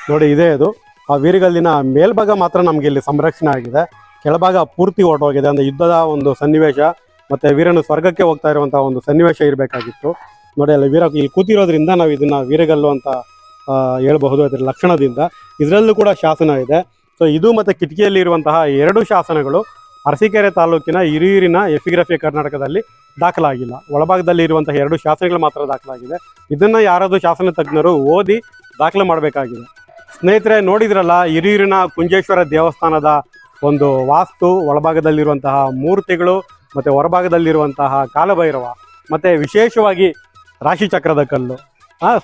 ನೋಡಿ, ಇದೇ ಅದು. ಆ ವೀರಗಲ್ಲಿನ ಮೇಲ್ಭಾಗ ಮಾತ್ರ ನಮಗೆ ಇಲ್ಲಿ ಸಂರಕ್ಷಣೆ ಆಗಿದೆ. ಕೆಳಭಾಗ ಪೂರ್ತಿ ಹೊರಟೋಗಿದೆ. ಅಂದರೆ ಯುದ್ಧದ ಒಂದು ಸನ್ನಿವೇಶ ಮತ್ತೆ ವೀರನು ಸ್ವರ್ಗಕ್ಕೆ ಹೋಗ್ತಾ ಇರುವಂಥ ಒಂದು ಸನ್ನಿವೇಶ ಇರಬೇಕಾಗಿತ್ತು. ನೋಡಿ, ಅಲ್ಲಿ ವೀರ ಇಲ್ಲಿ ಕೂತಿರೋದ್ರಿಂದ ನಾವು ಇದನ್ನ ವೀರಗಲ್ಲು ಅಂತ ಹೇಳ್ಬಹುದು ಅದರ ಲಕ್ಷಣದಿಂದ. ಇದರಲ್ಲೂ ಕೂಡ ಶಾಸನ ಇದೆ. ಸೊ ಇದು ಮತ್ತು ಕಿಟಕಿಯಲ್ಲಿ ಇರುವಂತಹ ಎರಡು ಶಾಸನಗಳು. ಅರಸೀಕೆರೆ ತಾಲೂಕಿನ ಹಿರಿಯೂರಿನ ಎಫಿಗ್ರಫಿ ಕರ್ನಾಟಕದಲ್ಲಿ ದಾಖಲಾಗಿಲ್ಲ. ಒಳಭಾಗದಲ್ಲಿ ಇರುವಂತಹ ಎರಡು ಶಾಸನಗಳು ಮಾತ್ರ ದಾಖಲಾಗಿದೆ. ಇದನ್ನು ಯಾರಾದರೂ ಶಾಸನ ತಜ್ಞರು ಓದಿ ದಾಖಲೆ ಮಾಡಬೇಕಾಗಿದೆ. ಸ್ನೇಹಿತರೆ, ನೋಡಿದ್ರಲ್ಲ, ಹಿರಿಯೂರಿನ ಕುಂಜೇಶ್ವರ ದೇವಸ್ಥಾನದ ಒಂದು ವಾಸ್ತು, ಒಳಭಾಗದಲ್ಲಿರುವಂತಹ ಮೂರ್ತಿಗಳು, ಮತ್ತು ಹೊರಭಾಗದಲ್ಲಿರುವಂತಹ ಕಾಲಭೈರವ, ಮತ್ತು ವಿಶೇಷವಾಗಿ ರಾಶಿಚಕ್ರದ ಕಲ್ಲು.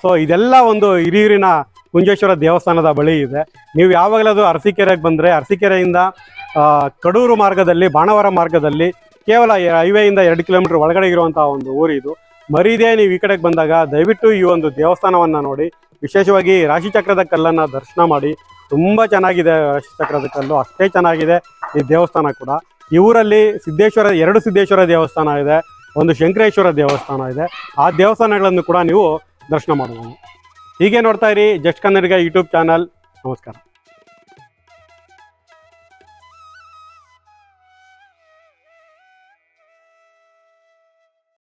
ಸೊ ಇದೆಲ್ಲ ಒಂದು ಹಿರಿಯೂರಿನ ಕುಂಜೇಶ್ವರ ದೇವಸ್ಥಾನದ ಬಳಿ ಇದೆ. ನೀವು ಯಾವಾಗಲಾದರೂ ಅರಸೀಕೆರೆಗೆ ಬಂದರೆ, ಅರಸೀಕೆರೆಯಿಂದ ಕಡೂರು ಮಾರ್ಗದಲ್ಲಿ, ಬಾಣವರ ಮಾರ್ಗದಲ್ಲಿ, ಕೇವಲ ಹೈವೇಯಿಂದ ಎರಡು ಕಿಲೋಮೀಟರ್ ಒಳಗಡೆ ಇರುವಂತಹ ಒಂದು ಊರು ಇದು ಮರೀದೇ ನೀವು ಈ ಕಡೆಗೆ ಬಂದಾಗ ದಯವಿಟ್ಟು ಈ ಒಂದು ದೇವಸ್ಥಾನವನ್ನು ನೋಡಿ. ವಿಶೇಷವಾಗಿ ರಾಶಿಚಕ್ರದ ಕಲ್ಲನ್ನು ದರ್ಶನ ಮಾಡಿ. ತುಂಬ ಚೆನ್ನಾಗಿದೆ ರಾಶಿಚಕ್ರದ ಕಲ್ಲು, ಅಷ್ಟೇ ಚೆನ್ನಾಗಿದೆ ಈ ದೇವಸ್ಥಾನ ಕೂಡ. ಈ ಊರಲ್ಲಿ ಸಿದ್ದೇಶ್ವರ, ಎರಡು ಸಿದ್ದೇಶ್ವರ ದೇವಸ್ಥಾನ ಇದೆ, ಒಂದು ಶಂಕರೇಶ್ವರ ದೇವಸ್ಥಾನ ಇದೆ. ಆ ದೇವಸ್ಥಾನಗಳನ್ನು ಕೂಡ ನೀವು ದರ್ಶನ ಮಾಡ್ಬೋದು ಹೀಗೆ ನೋಡ್ತಾ ಇರಿ ಜಸ್ಟ್ ಕನ್ನಡಿಗ ಯೂಟ್ಯೂಬ್ ಚಾನಲ್. ನಮಸ್ಕಾರ.